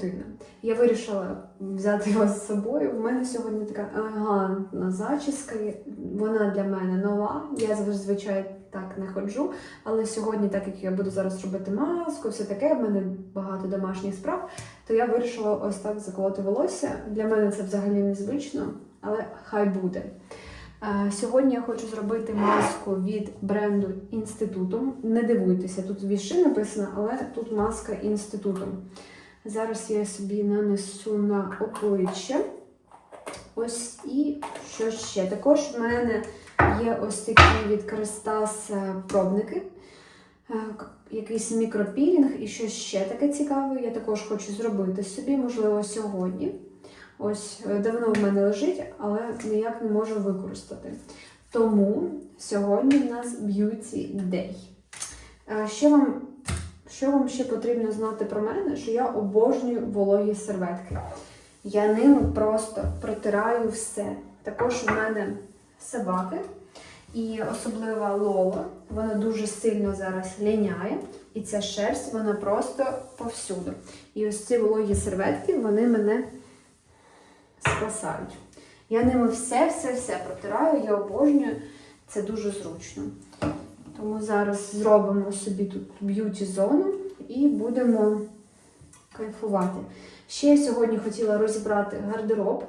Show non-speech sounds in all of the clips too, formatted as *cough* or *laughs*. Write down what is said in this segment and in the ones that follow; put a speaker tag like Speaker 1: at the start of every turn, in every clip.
Speaker 1: павутина. Я вирішила взяти його з собою. У мене сьогодні така елегантна зачіска. Вона для мене нова. Я зазвичай так не ходжу. Але сьогодні, так як я буду зараз робити маску, все таке, в мене багато домашніх справ, то я вирішила ось так заколоти волосся. Для мене це взагалі незвично, але хай буде. Е, Сьогодні я хочу зробити маску від бренду Інститутум. Не дивуйтеся, тут віши написано, але тут маска інститутум. Зараз я собі нанесу на обличчя. Ось і що ще? Також в мене є ось такі від Крестас е, пробники. Е, Якийсь мікропілінг і що ще таке цікаве, я також хочу зробити собі, можливо, сьогодні. Ось е, давно в мене лежить, але ніяк не можу використати. Тому сьогодні в нас Beauty Day. Е, Що вам, що вам ще потрібно знати про мене? Що я обожнюю вологі серветки. Я ними просто протираю все. Також у мене собаки, і особлива Лола. Вона дуже сильно зараз ліняє, і ця шерсть вона просто повсюду. І ось ці вологі серветки вони мене спасають. Я ними все-все-все протираю, я обожнюю. Це дуже зручно. Тому зараз зробимо собі тут б'юті-зону і будемо кайфувати. Ще я сьогодні хотіла розібрати гардероб.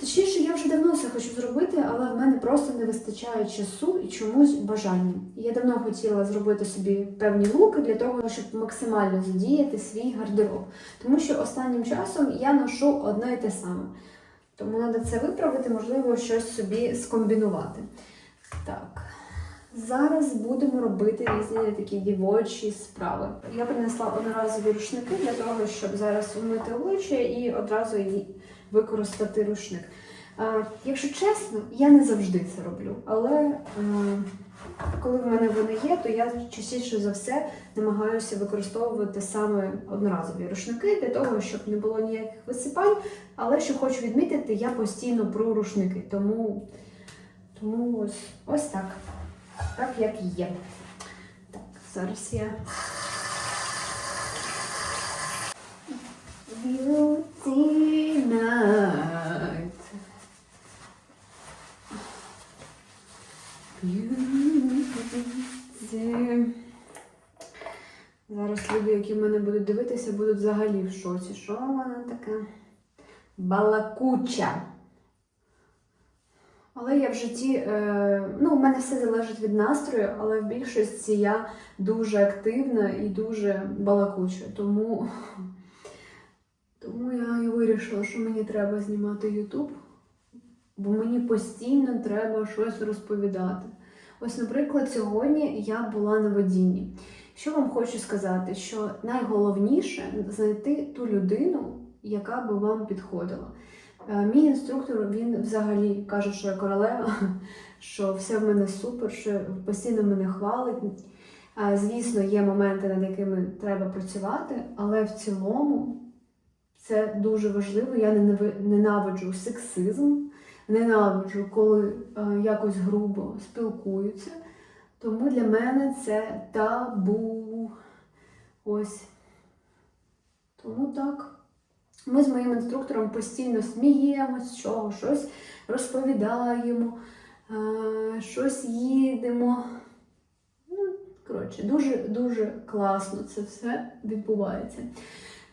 Speaker 1: Точніше, я вже давно це хочу зробити, але в мене просто не вистачає часу і чомусь бажання. Я давно хотіла зробити собі певні луки для того, щоб максимально задіяти свій гардероб. Тому що останнім часом я ношу одне і те саме. Тому треба це виправити, можливо, щось собі скомбінувати. Так. Зараз будемо робити різні такі дівочі справи. Я принесла одноразові рушники для того, щоб зараз умити обличчя і одразу використати рушник. А, якщо чесно, я не завжди це роблю, але е, коли в мене вони є, то я частіше за все намагаюся використовувати саме одноразові рушники для того, щоб не було ніяких висипань. Але що хочу відмітити, я постійно пру рушники, тому, тому ось, ось так. Так як є. Так, зараз я. Beauty night. Beauty. Зараз люди, які в мене будуть дивитися, будуть взагалі в шоці. Що вона така балакуча? Але я в житті, е, ну, у мене все залежить від настрою, але в більшості я дуже активна і дуже балакуча. Тому, тому я і вирішила, що мені треба знімати YouTube, бо мені постійно треба щось розповідати. Ось, наприклад, сьогодні я була на водінні. Що вам хочу сказати, що найголовніше знайти ту людину, яка би вам підходила. Е, Мій інструктор він взагалі каже, що я королева, *laughs* що все в мене супер, що постійно мене хвалить. Е, Звісно, є моменти, над якими треба працювати, але в цілому це дуже важливо. Я ненави- ненавиджу сексизм, ненавиджу, коли е, якось грубо спілкуються. Тому для мене це табу. Ось. Тому так. Ми з моїм інструктором постійно сміємось, чого, щось розповідаємо, е, щось їдемо. Ну, коротше, дуже-дуже класно це все відбувається.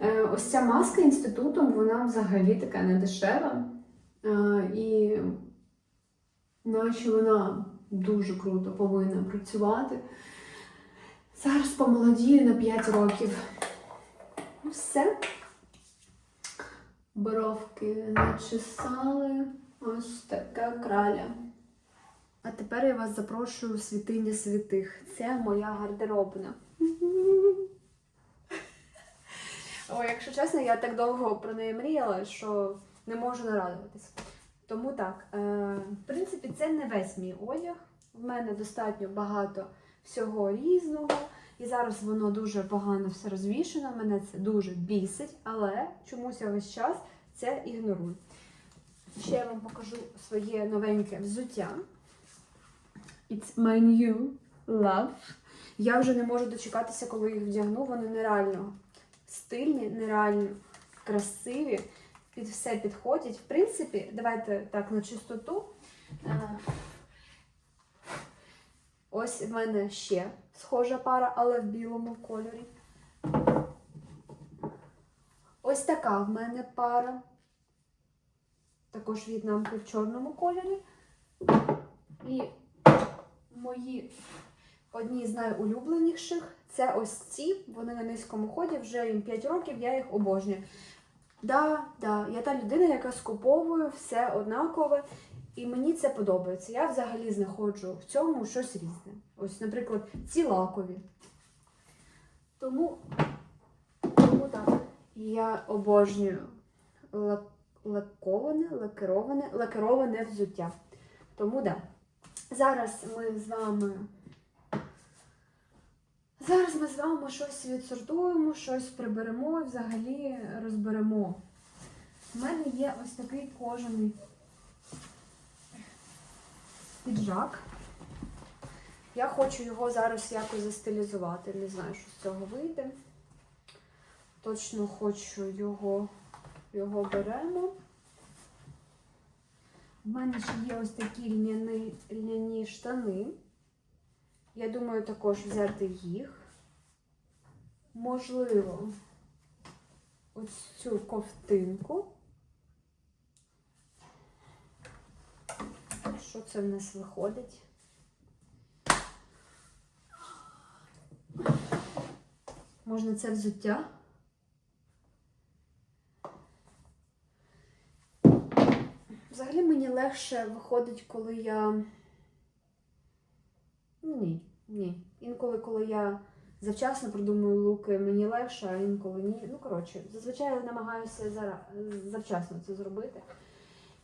Speaker 1: Е, Ось ця маска інститутом, вона взагалі така не дешева. Е, І наче вона дуже круто повинна працювати. Зараз помолодію на 5 років. Ну, Все. Бровки начесали. Ось така краля. А тепер я вас запрошую у святиня святих. Це моя гардеробна. О, якщо чесно, я так довго про неї мріяла, що не можу нарадуватись. Тому так, е, в принципі, це не весь мій одяг. В мене достатньо багато всього різного. І зараз воно дуже погано все розвішено. Мене це дуже бісить, але чомусь я весь час це ігнорую. Ще я вам покажу своє новеньке взуття. It's my new love. Я вже не можу дочекатися, коли їх вдягну. Вони нереально стильні, нереально красиві, під все підходять. В принципі, давайте так на чистоту. Е, Ось в мене ще схожа пара, але в білому кольорі. Ось така в мене пара. Також в'єтнамки в чорному кольорі. І мої одні з найулюбленіших це ось ці. Вони на низькому ході, вже їм 5 років, я їх обожнюю. Да, да, я та людина, яка скуповує все однакове, і мені це подобається. Я взагалі знаходжу в цьому щось різне. Ось, наприклад, ці лакові. Тому, тому так. Я обожнюю лаковане, лакероване, лакероване взуття. Тому да. Зараз ми з вами. Зараз ми з вами щось відсортуємо, щось приберемо і взагалі розберемо. У мене є ось такий кожаний піджак. Я хочу його зараз якось застилізувати. Не знаю, що з цього вийде. Точно хочу його, його беремо. У мене ще є ось такі льняні, льняні штани. Я думаю, також взяти їх. Можливо, ось цю ковтинку. Що це в нас виходить? Можна це взуття? Взагалі мені легше виходить, коли я. Ну, Ні, ні. Інколи, коли я завчасно продумую луки, мені легше, а інколи ні. Ну, коротше, зазвичай я намагаюся завчасно це зробити.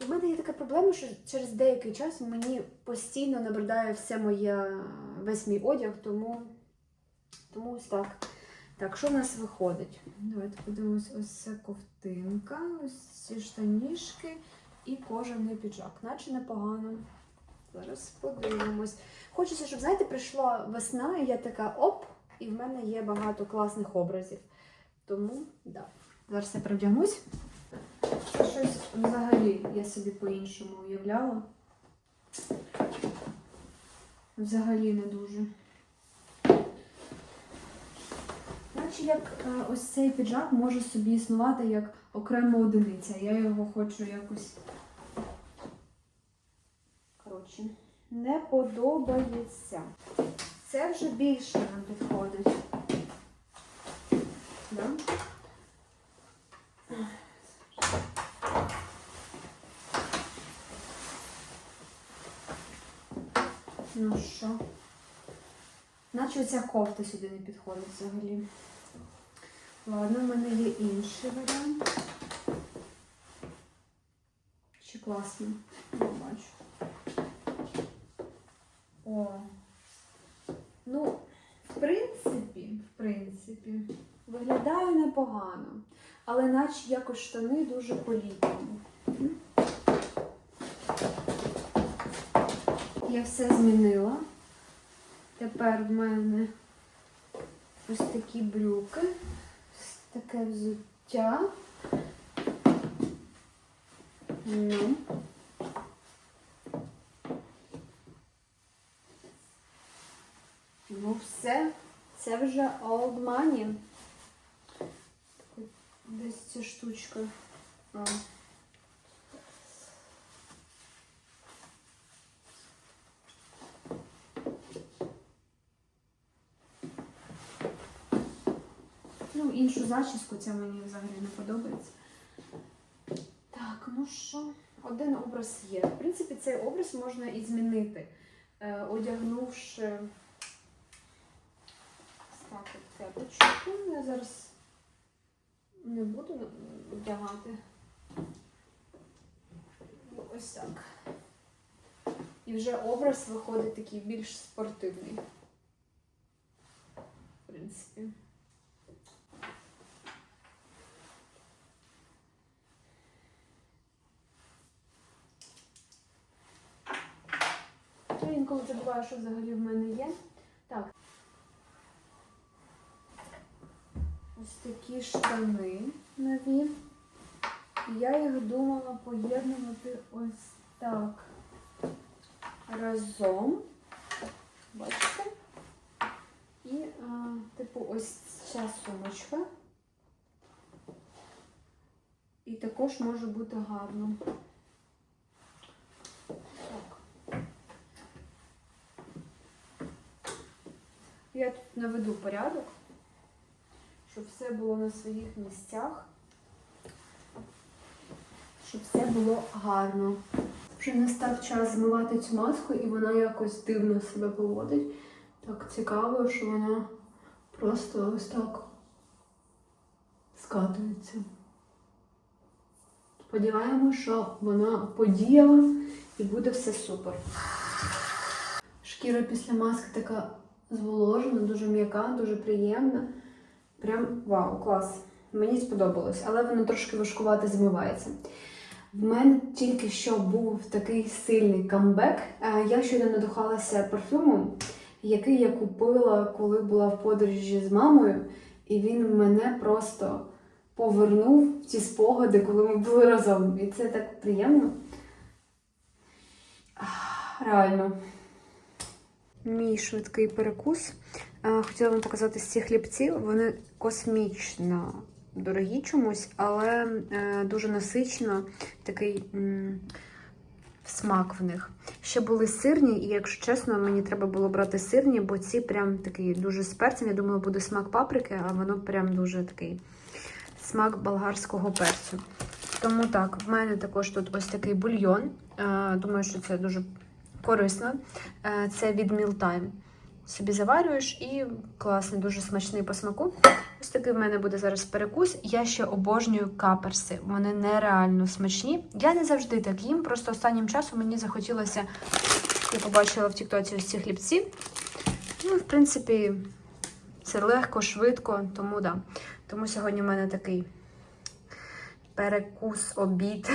Speaker 1: В мене є така проблема, що через деякий час мені постійно набридає все моє, весь мій одяг, тому, тому ось так. Так, що в нас виходить? Давайте подивимось, ось це ковтинка, ось ці штанішки і кожаний піджак. Наче непогано. Зараз подивимось. Хочеться, щоб, знаєте, прийшла весна, і я така оп, і в мене є багато класних образів. Тому, да. Зараз я привдягнусь. Щось взагалі я собі по-іншому уявляла. Взагалі не дуже. Наче як е, ось цей піджак може собі існувати як окрема одиниця. Я його хочу якось. Коротше, не подобається. Це вже більше нам підходить. Да? Ну що? Наче ця кофта сюди не підходить взагалі. Ладно, в мене є інший варіант. Ще класно. Не бачу. О. Ну, в принципі, в принципі, виглядає непогано. Але наче якось штани дуже по-літньому. Я все змінила. Тепер в мене ось такі брюки, ось таке взуття. Ну. Ну, все, це вже old money. Десь ця штучка. А. Ну, іншу зачіску ця мені взагалі не подобається. Так, ну що, один образ є. В принципі, цей образ можна і змінити, е, одягнувши так кепочку. Я зараз не буду вдягати. Ось так. І вже образ виходить такий більш спортивний. В принципі. Інколи забуваю, що взагалі в мене є. Так. Ось такі штани нові. Я їх думала поєднувати ось так разом. Бачите? І, а, типу, ось ця сумочка. І також може бути гарно. Так. Я тут наведу порядок, щоб все було на своїх місцях, щоб все було гарно. Вже настав час змивати цю маску, і вона якось дивно себе поводить. Так цікаво, що вона просто ось так скатується. Сподіваємося, що вона подіяла і буде все супер. Шкіра після маски така зволожена, дуже м'яка, дуже приємна. Прям вау, клас. Мені сподобалось, але вона трошки важкувато змивається. В мене тільки що був такий сильний камбек. Е, Я щойно надухалася парфюмом, який я купила, коли була в подорожі з мамою, і він мене просто повернув в ті спогади, коли ми були разом. І це так приємно. Реально. Мій швидкий перекус. Е, Хотіла вам показати з ці хлібці. Вони космічно дорогі чомусь, але е, дуже насичено такий смак в них. Ще були сирні, і якщо чесно, мені треба було брати сирні, бо ці прям такий дуже з перцем. Я думала, буде смак паприки, а воно прям дуже такий смак болгарського перцю. Тому так, в мене також тут ось такий бульйон. Е, Думаю, що це дуже корисно. Е, Це від Mealtime. Собі заварюєш і класний, дуже смачний по смаку. Ось такий в мене буде зараз перекус. Я ще обожнюю каперси. Вони нереально смачні. Я не завжди так їм, просто останнім часом мені захотілося, я побачила в Тіктоці ось ці хлібці. Ну, в принципі, це легко, швидко, тому да. Тому сьогодні в мене такий перекус, обід.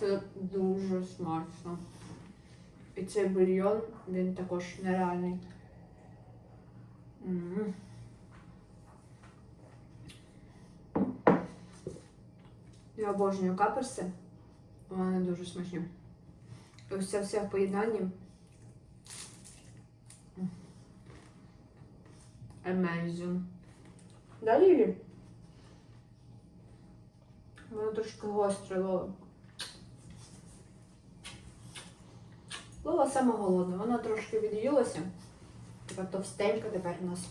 Speaker 1: Це дуже смачно. І цей бульйон, він також нереальний. М. Я обожнюю каперси. Вони дуже смачні. Ось це все в поєднанні. Amazing. Да, Лілі? Воно трошки гостре, Лола. Лола саме голодна. Вона трошки від'їлася. Така товстенька тепер у нас.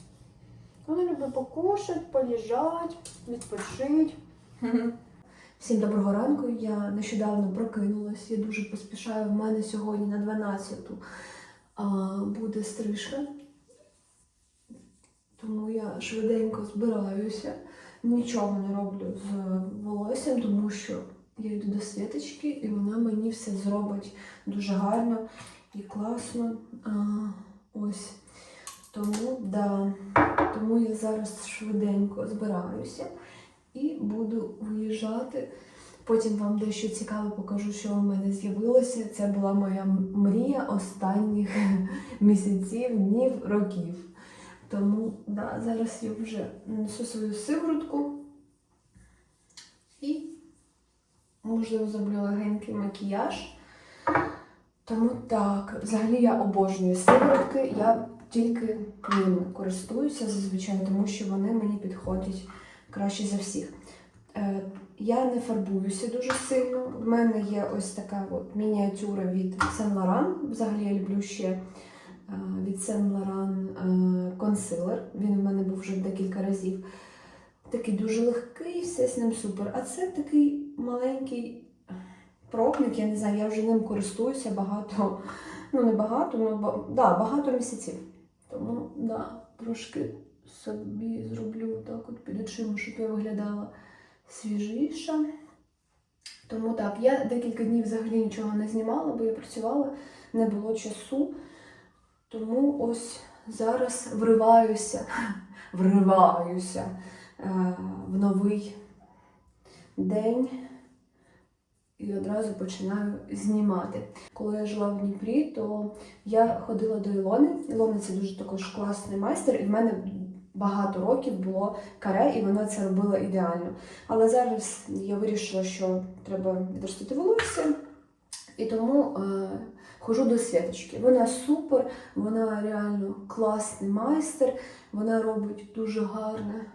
Speaker 1: Вона любить покушати, поліжати, відпочити. *laughs* Всім доброго ранку. Я нещодавно прокинулась. Я дуже поспішаю. В мене сьогодні на 12-ту а, буде стрижка. Тому я швиденько збираюся. Нічого не роблю з волоссям, тому що я йду до світочки, і вона мені все зробить дуже гарно і класно. А, ось. Тому, да, тому я зараз швиденько збираюся і буду виїжджати. Потім вам дещо цікаве покажу, що у мене з'явилося. Це була моя мрія останніх *laughs* місяців, днів, років. Тому да, зараз я вже несу свою сиворотку і, можливо, зроблю легенький макіяж. Тому так, взагалі я обожнюю сиворотки, я тільки ними користуюся зазвичай, тому що вони мені підходять краще за всіх. Е, я не фарбуюся дуже сильно. В мене є ось така от мініатюра від Saint Laurent. Взагалі я люблю ще е, від Saint Laurent е, консилер. Він у мене був вже декілька разів. Такий дуже легкий, все з ним супер. А це такий маленький пробник, я не знаю, я вже ним користуюся багато, ну не багато, ну да, багато місяців. Тому да, трошки собі зроблю так от під очима, щоб я виглядала свіжіша. Тому так, я декілька днів взагалі нічого не знімала, бо я працювала, не було часу. Тому ось зараз вриваюся, *laughs* вриваюся в новий день і одразу починаю знімати. Коли я жила в Дніпрі, то я ходила до Ілони. Ілона це дуже також класний майстер, і в мене багато років було каре, і вона це робила ідеально. Але зараз я вирішила, що треба відростити волосся, і тому е, хожу до святочки. Вона супер, вона реально класний майстер, вона робить дуже гарне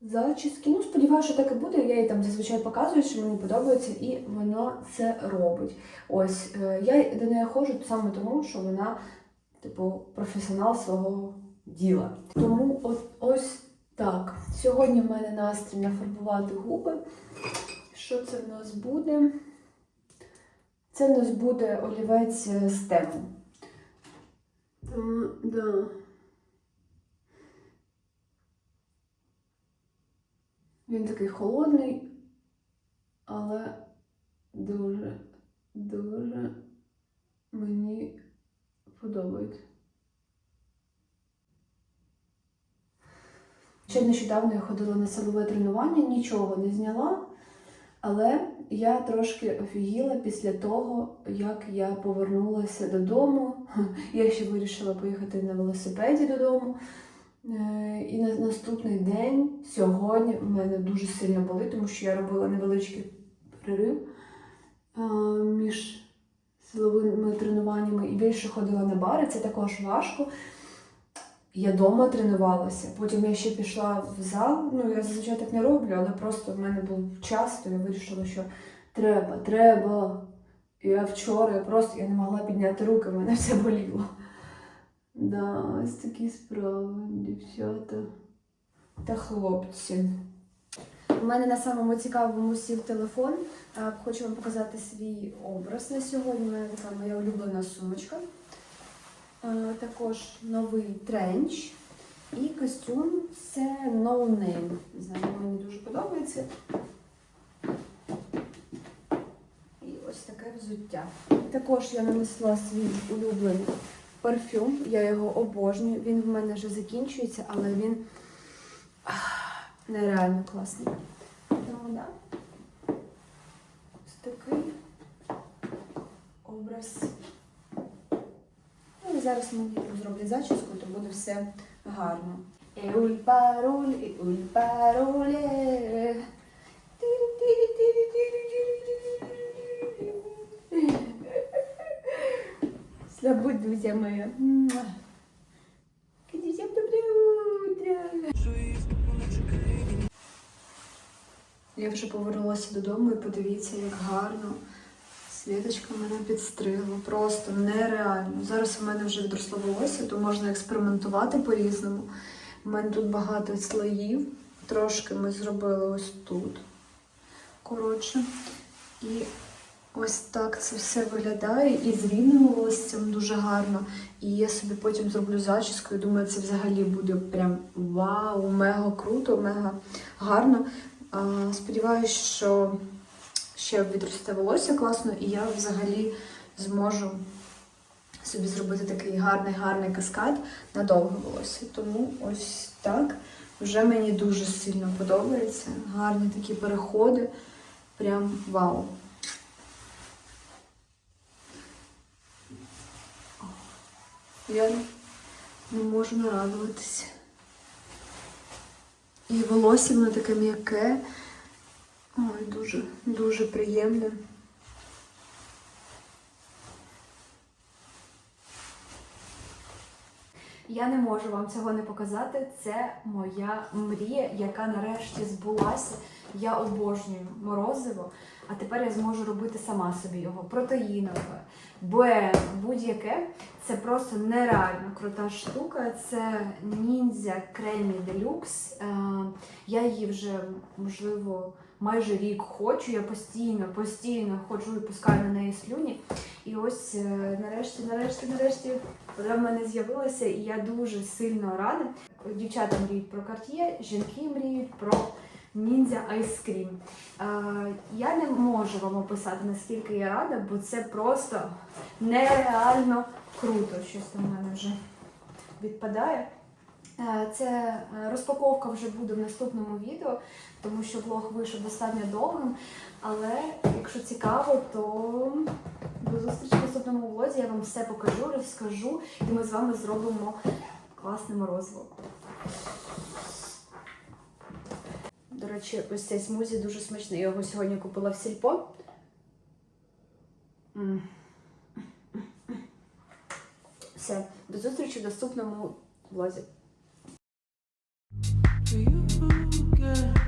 Speaker 1: зачіски. Ну, сподіваюся, що так і буде. Я їй там зазвичай показую, що мені подобається, і вона це робить. Ось е, я до неї ходжу саме тому, що вона, типу, професіонал свого діла. Тому от ось так. Сьогодні в мене настрій нафарбувати губи. Що це в нас буде? Це в нас буде олівець е, з тему. Та, да. Він такий холодний, але дуже, дуже мені подобається. Ще нещодавно я ходила на силове тренування, нічого не зняла, але я трошки офігіла після того, як я повернулася додому. *laughs* Я ще вирішила поїхати на велосипеді додому. Е, І на наступний день, сьогодні, в мене дуже сильно болить, тому що я робила невеличкий перерив е, між силовими тренуваннями і більше ходила на бари. Це також важко. Я вдома тренувалася, потім я ще пішла в зал. Ну, я зазвичай так не роблю, але просто в мене був час, то я вирішила, що треба, треба. І я вчора я просто я не могла підняти руки, в мене все боліло. Да, ось такі справи, дівчата та хлопці. У мене на самому цікавому сів телефон. Хочу вам показати свій образ на сьогодні. У мене така моя улюблена сумочка. Також новий тренч. І костюм це No Name. Знаю, мені дуже подобається. І ось таке взуття. Також я нанесла свій улюблений парфюм. Я його обожнюю. Він в мене вже закінчується, але він ах, нереально класний. Тому, да. Ось такий образ. Ну і зараз мені зроблять зачіску, то буде все гарно. Еуль паруль, еуль паруле. Слабудуся моя. Муа. Всем доброе утро. Я вже повернулася додому і подивіться, як гарно Світочка мене підстригла. Просто нереально. Зараз у мене вже відросло волосся, то можна експериментувати по-різному. У мене тут багато слоїв. Трошки ми зробили ось тут. Коротше. І ось так це все виглядає. І з рівним волоссям дуже гарно. І я собі потім зроблю зачіску. і думаю, це взагалі буде прям вау, мега круто, мега гарно. Сподіваюсь, що ще відросте волосся класно, і я взагалі зможу собі зробити такий гарний гарний каскад на довге волосся. Тому ось так вже мені дуже сильно подобається. Гарні такі переходи. Прям вау. Я не можу нарадуватися. І волосся воно таке м'яке. Ой, дуже, дуже приємне. Я не можу вам цього не показати. Це моя мрія, яка нарешті збулася. Я обожнюю морозиво, а тепер я зможу робити сама собі його протеїнове, бе, будь-яке. Це просто нереально крута штука. Це ніндзя кремі делюкс. Е, Я її вже, можливо, майже рік хочу. Я постійно, постійно ходжу і пускаю на неї слюні. І ось е, нарешті, нарешті, нарешті вона в мене з'явилася, і я дуже сильно рада. Дівчата мріють про Cartier, жінки мріють про Ніндзя Айскрім. Я не можу вам описати, наскільки я рада, бо це просто нереально круто. Щось в мене вже відпадає. Е, це е, розпаковка вже буде в наступному відео, тому що влог вийшов достатньо довгим. Але якщо цікаво, то до зустрічі в наступному влозі я вам все покажу, розкажу, і ми з вами зробимо класний морозиво. До речі, ось цей смузі дуже смачний. Я його сьогодні купила в сільпо. Все, до зустрічі в наступному влозі. Yeah.